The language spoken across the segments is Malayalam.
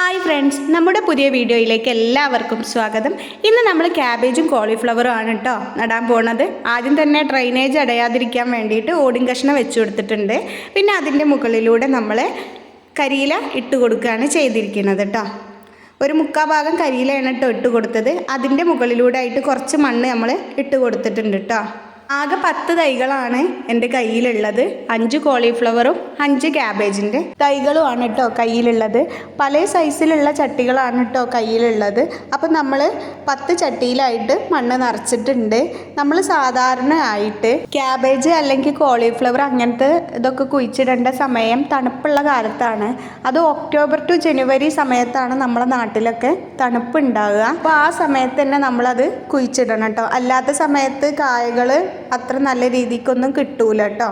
ഹായ് ഫ്രണ്ട്സ് നമ്മുടെ പുതിയ വീഡിയോയിലേക്ക് എല്ലാവർക്കും സ്വാഗതം. ഇന്ന് നമ്മൾ ക്യാബേജും കോളിഫ്ലവറും ആണ് കേട്ടോ നടാൻ പോണത്. ആദ്യം തന്നെ ഡ്രൈനേജ് അടയാതിരിക്കാൻ വേണ്ടിയിട്ട് ഓടിൻ കഷ്ണം വെച്ചു കൊടുത്തിട്ടുണ്ട്. പിന്നെ അതിന്റെ മുകളിലൂടെ നമ്മൾ കരിയില ഇട്ട് കൊടുക്കുകയാണ് ചെയ്തിരിക്കുന്നത് കേട്ടോ ഒരു മുക്കാ ഭാഗം കരിയിലയാണ് കേട്ടോ ഇട്ട് കൊടുത്തത്. അതിന്റെ മുകളിലൂടെ ആയിട്ട് കുറച്ച് മണ്ണ് നമ്മൾ ഇട്ട് കൊടുത്തിട്ടുണ്ട് കേട്ടോ ആകെ പത്ത് തൈകളാണ് എന്റെ കയ്യിലുള്ളത്. അഞ്ച് കോളിഫ്ലവറും അഞ്ച് ക്യാബേജിന്റെ തൈകളുമാണ് കേട്ടോ കയ്യിലുള്ളത്. പല സൈസിലുള്ള ചട്ടികളാണ് കേട്ടോ കയ്യിലുള്ളത്. അപ്പം നമ്മൾ പത്ത് ചട്ടിയിലായിട്ട് മണ്ണ് നിറച്ചിട്ടുണ്ട്. നമ്മൾ സാധാരണ ആയിട്ട് ക്യാബേജ് അല്ലെങ്കിൽ കോളിഫ്ലവർ അങ്ങനത്തെ ഇതൊക്കെ കുഴിച്ചിടേണ്ട സമയം തണുപ്പുള്ള കാലത്താണ്. അത് ഒക്ടോബർ ടു ജനുവരി സമയത്താണ് നമ്മുടെ നാട്ടിലൊക്കെ തണുപ്പ് ഉണ്ടാവുക. അപ്പോൾ ആ സമയത്ത് തന്നെ നമ്മളത് കുഴിച്ചിടണം കേട്ടോ. അല്ലാത്ത സമയത്ത് കായകൾ അത്ര നല്ല രീതിക്കൊന്നും കിട്ടൂല കേട്ടോ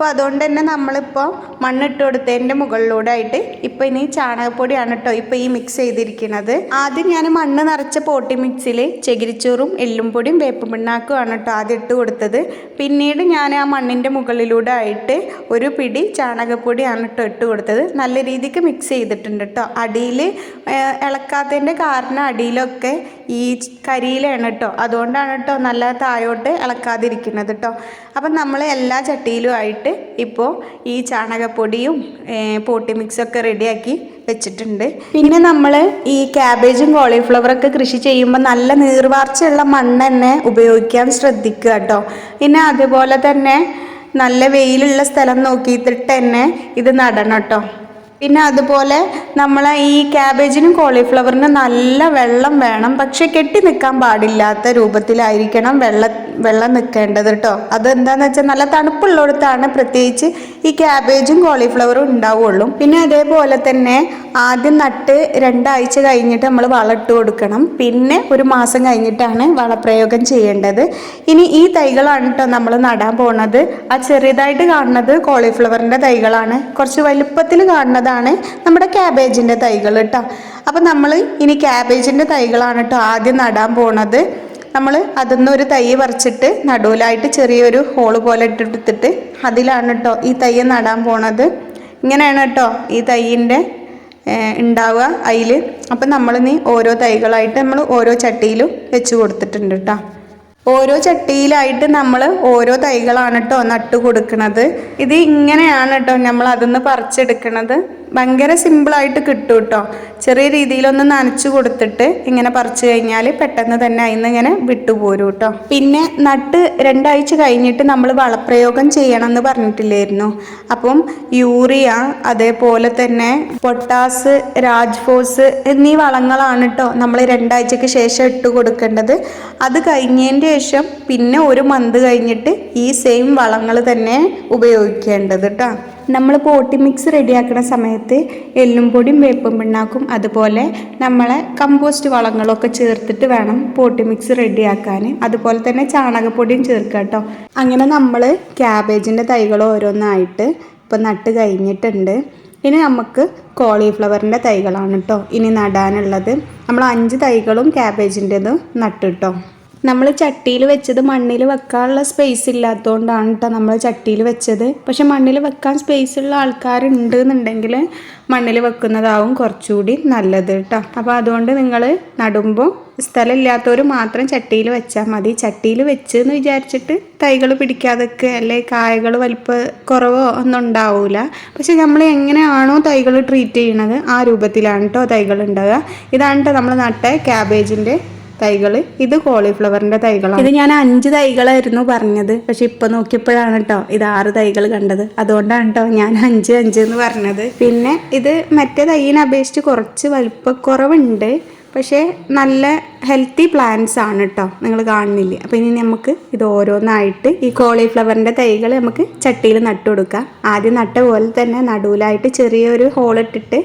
അപ്പോൾ അതുകൊണ്ട് തന്നെ നമ്മളിപ്പോൾ മണ്ണിട്ട് കൊടുത്തതിന്റെ മുകളിലൂടെ ആയിട്ട് ഇപ്പോൾ ഇനി ചാണകപ്പൊടിയാണ് കേട്ടോ ഇപ്പോൾ ഈ മിക്സ് ചെയ്തിരിക്കുന്നത്. ആദ്യം ഞാൻ മണ്ണ് നിറച്ച പോട്ടി മിക്സിൽ ചകിരിച്ചോറും എല്ലും പൊടിയും വേപ്പ് പിണ്ണാക്കുമാണ് കേട്ടോ ആദ്യം ഇട്ട് കൊടുത്തത്. പിന്നീട് ഞാൻ ആ മണ്ണിന്റെ മുകളിലൂടെ ആയിട്ട് ഒരു പിടി ചാണകപ്പൊടിയാണ് കേട്ടോ ഇട്ട് കൊടുത്തത്. നല്ല രീതിക്ക് മിക്സ് ചെയ്തിട്ടുണ്ട് കേട്ടോ അടിയിൽ ഇളക്കാത്തതിന്റെ കാരണം അടിയിലൊക്കെ ഈ കരിയിലാണ് കേട്ടോ അതുകൊണ്ടാണ് കേട്ടോ നല്ല താഴോട്ട് ഇളക്കാതിരിക്കുന്നത് കേട്ടോ അപ്പം നമ്മൾ എല്ലാ ചട്ടിയിലും ആയിട്ട് ഇപ്പോൾ ഈ ചാണകപ്പൊടിയും പോട്ടി മിക്സൊക്കെ റെഡിയാക്കി വെച്ചിട്ടുണ്ട്. പിന്നെ നമ്മൾ ഈ ക്യാബേജും കോളിഫ്ലവറൊക്കെ കൃഷി ചെയ്യുമ്പോൾ നല്ല നീർവാർച്ചയുള്ള മണ്ണ് തന്നെ ഉപയോഗിക്കാൻ ശ്രദ്ധിക്കുക കേട്ടോ. പിന്നെ അതുപോലെ തന്നെ നല്ല വെയിലുള്ള സ്ഥലം നോക്കിയിട്ട് തന്നെ ഇത് നടണം കേട്ടോ. പിന്നെ അതുപോലെ നമ്മൾ ഈ ക്യാബേജിനും കോളിഫ്ലവറിനും നല്ല വെള്ളം വേണം. പക്ഷെ കെട്ടി നിൽക്കാൻ പാടില്ലാത്ത രൂപത്തിലായിരിക്കണം വെള്ള വെള്ളം നിൽക്കേണ്ടത് കേട്ടോ അതെന്താന്ന് വെച്ചാൽ നല്ല തണുപ്പുള്ളിടത്താണ് പ്രത്യേകിച്ച് ഈ ക്യാബേജും കോളിഫ്ലവറും ഉണ്ടാവുള്ളൂ. പിന്നെ അതേപോലെ തന്നെ ആദ്യം നട്ട് രണ്ടാഴ്ച കഴിഞ്ഞിട്ട് നമ്മൾ വളമിട്ട് കൊടുക്കണം. പിന്നെ ഒരു മാസം കഴിഞ്ഞിട്ടാണ് വളപ്രയോഗം ചെയ്യേണ്ടത്. ഇനി ഈ തൈകളാണ് കേട്ടോ നമ്മൾ നടാൻ പോണത്. ആ ചെറിയതായിട്ട് കാണുന്നത് കോളിഫ്ലവറിന്റെ തൈകളാണ്. കുറച്ച് വലുപ്പത്തിൽ കാണുന്നതാണ് നമ്മുടെ ക്യാബേജിന്റെ തൈകൾ കേട്ടോ അപ്പം നമ്മൾ ഇനി ക്യാബേജിന്റെ തൈകളാണ് കേട്ടോ ആദ്യം നടാൻ പോണത്. നമ്മൾ അതിന്ന് ഒരു തൈ പറിച്ചിട്ട് നടുവിലായിട്ട് ചെറിയൊരു ഹോൾ പോലെ ഇട്ടെടുത്തിട്ട് അതിലാണ് കേട്ടോ ഈ തൈ നടാൻ പോണത്. ഇങ്ങനെയാണ് കേട്ടോ ഈ തൈയിന്റെ ഉണ്ടാവുക അതിൽ അപ്പം നമ്മൾ നീ ഓരോ തൈകളായിട്ട് നമ്മൾ ഓരോ ചട്ടിയിലും വെച്ച് കൊടുത്തിട്ടുണ്ട് കേട്ടോ ഓരോ ചട്ടിയിലായിട്ട് നമ്മൾ ഓരോ തൈകളാണ് കേട്ടോ നട്ടു കൊടുക്കുന്നത് ഇത് ഇങ്ങനെയാണ് കേട്ടോ നമ്മൾ അതിന്ന് പറിച്ചെടുക്കണത്. ഭയങ്കര സിമ്പിളായിട്ട് കിട്ടും കേട്ടോ ചെറിയ രീതിയിലൊന്ന് നനച്ചു കൊടുത്തിട്ട് ഇങ്ങനെ പറിച്ചു കഴിഞ്ഞാൽ പെട്ടെന്ന് തന്നെ അതിൽ നിന്ന് ഇങ്ങനെ വിട്ടുപോരും കേട്ടോ പിന്നെ നട്ട് രണ്ടാഴ്ച കഴിഞ്ഞിട്ട് നമ്മൾ വളപ്രയോഗം ചെയ്യണം എന്ന് പറഞ്ഞിട്ടില്ലായിരുന്നു. അപ്പം യൂറിയ അതേപോലെ തന്നെ പൊട്ടാസ് രാജ്ഫോസ് എന്നീ വളങ്ങളാണ് കേട്ടോ നമ്മൾ രണ്ടാഴ്ചക്ക് ശേഷം ഇട്ട് കൊടുക്കേണ്ടത്. അത് കഴിഞ്ഞതിന്റെ ശേഷം പിന്നെ ഒരു മന്ത് കഴിഞ്ഞിട്ട് ഈ സെയിം വളങ്ങൾ തന്നെ ഉപയോഗിക്കേണ്ടത് കേട്ടോ നമ്മൾ പോട്ടി മിക്സ് റെഡിയാക്കുന്ന സമയത്ത് എല്ലും പൊടിയും വേപ്പും പിണ്ണാക്കും അതുപോലെ നമ്മളെ കമ്പോസ്റ്റ് വളങ്ങളൊക്കെ ചേർത്തിട്ട് വേണം പോട്ടി മിക്സ് റെഡിയാക്കാൻ അതുപോലെ തന്നെ ചാണകപ്പൊടിയും ചേർക്കുക കേട്ടോ. അങ്ങനെ നമ്മൾ ക്യാബേജിന്റെ തൈകൾ ഓരോന്നായിട്ട് ഇപ്പം നട്ട് കഴിഞ്ഞിട്ടുണ്ട്. ഇനി നമുക്ക് കോളിഫ്ലവറിന്റെ തൈകളാണ് കേട്ടോ ഇനി നടാനുള്ളത്. നമ്മൾ അഞ്ച് തൈകളും ക്യാബേജിന്റെതും നട്ടു കേട്ടോ. നമ്മൾ ചട്ടിയിൽ വെച്ചത് മണ്ണിൽ വെക്കാനുള്ള സ്പേസ് ഇല്ലാത്തതുകൊണ്ടാണ് കേട്ടോ നമ്മൾ ചട്ടിയിൽ വെച്ചത്. പക്ഷെ മണ്ണിൽ വെക്കാൻ സ്പേസ് ഉള്ള ആൾക്കാരുണ്ട് എന്നുണ്ടെങ്കിൽ മണ്ണിൽ വെക്കുന്നതാവും കുറച്ചുകൂടി നല്ലത് കേട്ടോ അപ്പോൾ അതുകൊണ്ട് നിങ്ങൾ നടുമ്പോൾ സ്ഥലമില്ലാത്തവർ മാത്രം ചട്ടിയിൽ വെച്ചാൽ മതി. ചട്ടിയിൽ വെച്ച് എന്ന് വിചാരിച്ചിട്ട് തൈകൾ പിടിക്കാതൊക്കെ അല്ലെ കായകൾ വലിപ്പ കുറവോ ഒന്നും ഉണ്ടാവില്ല പക്ഷെ നമ്മൾ എങ്ങനെയാണോ തൈകൾ ട്രീറ്റ് ചെയ്യണത് ആ രൂപത്തിലാണ് കേട്ടോ തൈകൾ ഉണ്ടാവുക. ഇതാണ് കേട്ടോ നമ്മൾ നട്ട ക്യാബേജിന്റെ തൈകൾ ഇത് കോളിഫ്ലവറിന്റെ തൈകളാണ്. ഇത് ഞാൻ അഞ്ച് തൈകളായിരുന്നു പറഞ്ഞത്. പക്ഷെ ഇപ്പൊ നോക്കിയപ്പോഴാണ് കേട്ടോ ഇത് ആറ് തൈകൾ കണ്ടത്. അതുകൊണ്ടാണ് കേട്ടോ ഞാൻ അഞ്ച് അഞ്ച് എന്ന് പറഞ്ഞത്. പിന്നെ ഇത് മറ്റേ തൈയിനെ അപേക്ഷിച്ച് കുറച്ച് വലിപ്പക്കുറവുണ്ട്. പക്ഷേ നല്ല ഹെൽത്തി പ്ലാന്റ്സ് ആണ് കേട്ടോ നിങ്ങൾ കാണുന്നില്ലേ? അപ്പോൾ ഇനി നമുക്ക് ഇത് ഓരോന്നായിട്ട് ഈ കോളിഫ്ലവറിന്റെ തൈകൾ നമുക്ക് ചട്ടിയിൽ നട്ടു കൊടുക്കാം. ആദ്യം നട്ട പോലെ തന്നെ നടുവിലായിട്ട് ചെറിയൊരു ഹോളിട്ടിട്ട്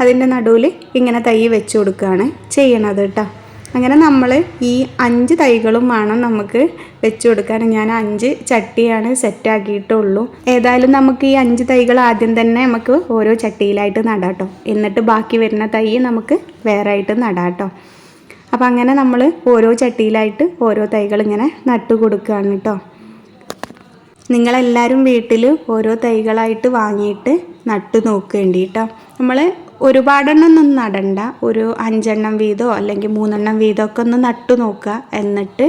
അതിന്റെ നടുവിൽ ഇങ്ങനെ തൈ വെച്ച് കൊടുക്കുകയാണ് ചെയ്യണത് കേട്ടോ അങ്ങനെ നമ്മൾ ഈ അഞ്ച് തൈകളും വേണം നമുക്ക് വെച്ച് കൊടുക്കാൻ. ഞാൻ അഞ്ച് ചട്ടിയാണ് സെറ്റാക്കിയിട്ടുള്ളൂ ഏതായാലും നമുക്ക് ഈ അഞ്ച് തൈകൾ ആദ്യം തന്നെ നമുക്ക് ഓരോ ചട്ടിയിലായിട്ട് നടാട്ടോ. എന്നിട്ട് ബാക്കി വരുന്ന തൈ നമുക്ക് വേറെ ആയിട്ട് നടാട്ടോ. അപ്പം അങ്ങനെ നമ്മൾ ഓരോ ചട്ടിയിലായിട്ട് ഓരോ തൈകൾ ഇങ്ങനെ നട്ടു കൊടുക്കുകയാണ് കേട്ടോ. നിങ്ങളെല്ലാവരും വീട്ടിൽ ഓരോ തൈകളായിട്ട് വാങ്ങിയിട്ട് നട്ടു നോക്കേണ്ടി കേട്ടോ. നമ്മൾ ഒരുപാടെണ്ണം ഒന്നും നടണ്ട. ഒരു അഞ്ചെണ്ണം വീതമോ അല്ലെങ്കിൽ മൂന്നെണ്ണം വീതമോ ഒക്കെ ഒന്ന് നട്ടു നോക്കുക. എന്നിട്ട്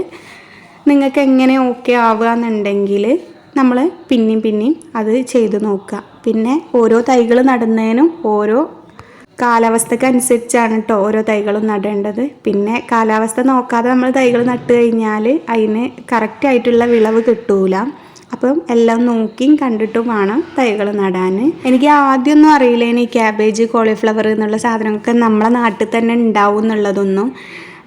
നിങ്ങൾക്ക് എങ്ങനെ ഓക്കെ ആവുക എന്നുണ്ടെങ്കിൽ നമ്മൾ പിന്നെയും പിന്നെയും അത് ചെയ്തു നോക്കുക. പിന്നെ ഓരോ തൈകൾ നടുന്നതിനും ഓരോ കാലാവസ്ഥക്ക് അനുസരിച്ചാണ് കേട്ടോ ഓരോ തൈകളും നടേണ്ടത്. പിന്നെ കാലാവസ്ഥ നോക്കാതെ നമ്മൾ തൈകൾ നട്ട് കഴിഞ്ഞാൽ അതിന് കറക്റ്റായിട്ടുള്ള വിളവ് കിട്ടൂല. അപ്പം എല്ലാം നോക്കിയും കണ്ടിട്ടും വേണം തൈകൾ നടാൻ. എനിക്ക് ആദ്യമൊന്നും അറിയില്ല ഇനി ക്യാബേജ് കോളിഫ്ലവർ എന്നുള്ള സാധനങ്ങളൊക്കെ നമ്മളെ നാട്ടിൽ തന്നെ ഉണ്ടാവും എന്നുള്ളതൊന്നും.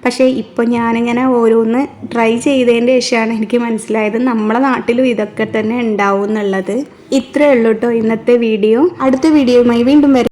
പക്ഷേ ഇപ്പോൾ ഞാനിങ്ങനെ ഓരോന്ന് ട്രൈ ചെയ്തതിന്റെ ശേഷമാണ് എനിക്ക് മനസ്സിലായത് നമ്മളെ നാട്ടിലും ഇതൊക്കെ തന്നെ ഉണ്ടാവും എന്നുള്ളത്. ഇത്രയേ ഉള്ളൂ കേട്ടോ ഇന്നത്തെ വീഡിയോ അടുത്ത വീഡിയോയുമായി വീണ്ടും വരാം.